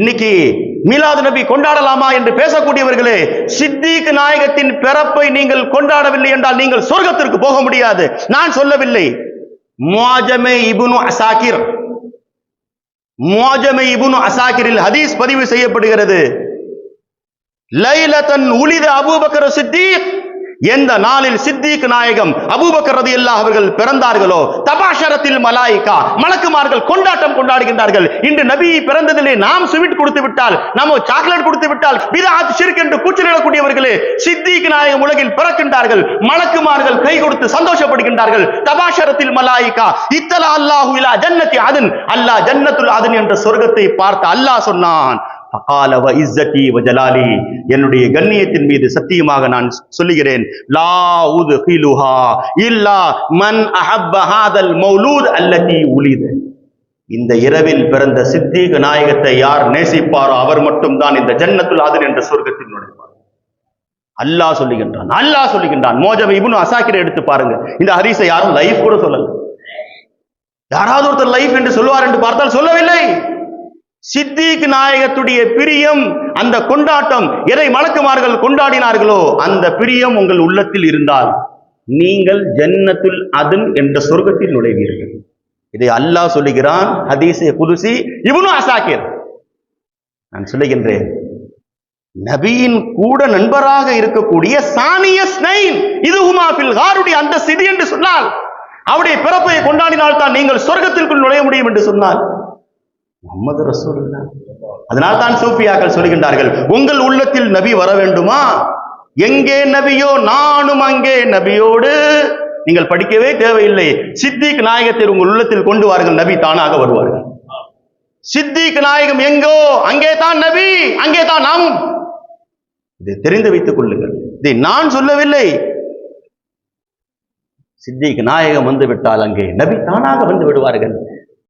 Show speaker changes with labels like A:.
A: இன்னைக்கு மீலாது நபி கொண்டாடலாமா என்று பேசக்கூடியவர்களே சித்திக் நாயகத்தின் பிறப்பை நீங்கள் கொண்டாடவில்லை என்றால் நீங்கள் சொர்க்கத்திற்கு போக முடியாது. நான் சொல்லவில்லை. முவாஜமே இபுனு அசாக்கிர் முவாஜமே இபுனு அசாக்கிரில் ஹதீஸ் பதிவு செய்யப்படுகிறது. லைலத்தன் உலித அபூபக்கர சித்திக். எந்த நாளில் சித்திக் நாயகம் அபூபக்கர் ரதியல்லாஹ் அவர்கள் பிறந்தார்களோ தபாஷரத்தில் மலாய்கா மலக்குமார்கள் கொண்டாட்டம் கொண்டாடுகின்றார்கள். இன்று நபி பிறந்ததிலே நாம் ஸ்வீட் கொடுத்து விட்டால் நம்ம சாக்லேட் கொடுத்து விட்டால் பிதாத் சிறுக் என்று கூச்சலிடக்கூடியவர்களே சித்திக் நாயகம் உலகில் பிறக்கின்றார்கள். மலக்குமார்கள் கை கொடுத்து சந்தோஷப்படுகின்றார்கள். தபாஷரத்தில் மலாய்கா இத்தலா அல்லாஹு இலா ஜன்னதி அதன் அல்லாஹ் ஜன்னத்துல் அதன் என்ற சொர்க்கத்தை பார்த்து அல்லாஹ் சொன்னான். இஸ்ஸதி ஜலாலி என்னுடைய கண்ணியத்தின் மீது சத்தியமாக நான் சொல்லுகிறேன். லா உத்ஹிலுஹா இல்லா மன் அஹப்ப ஹாதல் மௌலூத் அல்லதி உலிது. இந்த இரவில் பிறந்த சித்தீக நாயகத்தை யார் நேசிப்பாரோ அவர் மட்டும்தான் இந்த ஜன்னத்துல் ஆதன் என்ற சொர்க்கத்தில் நுழைவார். அல்லாஹ் சொல்லுகின்றான் அல்லாஹ் சொல்லுகின்றான். மோஜம் இப்னு அசாக்கிர எடுத்து பாருங்க. இந்த ஹரிசை யாரும் லைஃப் கூட சொல்லல. யாராவது ஒருத்தர் லைஃப் என்று சொல்லுவார் என்று பார்த்தால் சொல்லவில்லை. சித்திக் நாயகத்துடைய பிரியம் அந்த கொண்டாட்டம் எதை மலக்குமார்கள் கொண்டாடினார்களோ அந்த பிரியம் உங்கள் உள்ளத்தில் இருந்தால் நீங்கள் ஜன்னத்துல் அதன் என்ற சொர்க்கத்தில் நுழைவீர்கள். இதை அல்லாஹ் சொல்லுகிறான் ஹதீசே குதுசி இவனும் அசாக்கிர் நான் சொல்லுகின்றேன் நபியின் கூட நண்பராக இருக்கக்கூடிய சானிய ஸ்னைன் இது ஹுமாஃபில் ஹாருடைய அந்த சிதி என்று சொன்னால் அவருடைய பிறப்பை கொண்டாடினால் தான் நீங்கள் சொர்க்கத்திற்குள் நுழைய முடியும் என்று சொன்னால் முகமது ரசூலுல்லாஹ். அதனால் தான் சூப்பியாக்கள் சொல்கின்றார்கள் உங்கள் உள்ளத்தில் நபி வர வேண்டுமா? எங்கே நபியோ? நானும் அங்கே நபியோடு. நீங்கள் படிக்கவே தேவையில்லை. சித்திக் நாயகத்தை உங்கள் உள்ளத்தில் கொண்டு வாருங்கள் நபி தானாக வருவார்கள். சித்திக் நாயகம் எங்கோ? அங்கே தான் நபி அங்கே தான் நாமும் இதை தெரிந்து வைத்துக் கொள்ளுங்கள். இதை நான் சொல்லவில்லை. சித்திக் நாயகம் வந்து விட்டால் அங்கே நபி தானாக வந்து விடுவார்கள்.